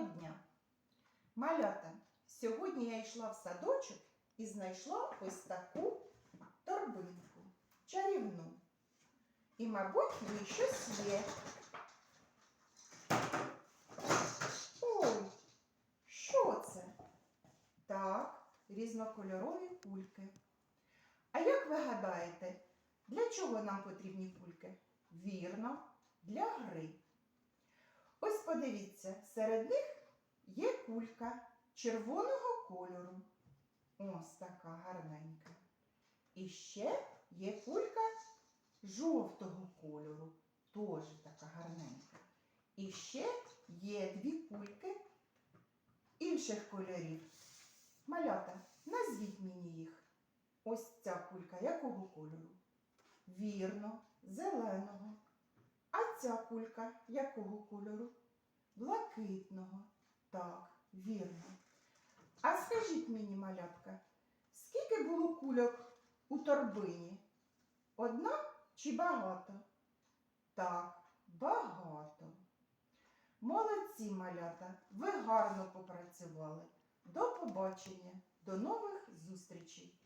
Дня! Малята, сьогодні я йшла в садочок і знайшла ось таку торбинку чарівну. І, мабуть, ній щось є. Ой, що це? Так, різнокольорові кульки. А як ви гадаєте, для чого нам потрібні кульки? Вірно, для гри. Подивіться, серед них є кулька червоного кольору. Ось така гарненька. І ще є кулька жовтого кольору. Теж така гарненька. І ще є дві кульки інших кольорів. Малята, назвіть мені їх. Ось ця кулька якого кольору? Вірно, зеленого. А ця кулька якого кольору? Блакитного. Так, вірно. А скажіть мені, малятка, скільки було кульок у торбині? Одна чи багато? Так, багато. Молодці, малята, ви гарно попрацювали. До побачення, до нових зустрічей!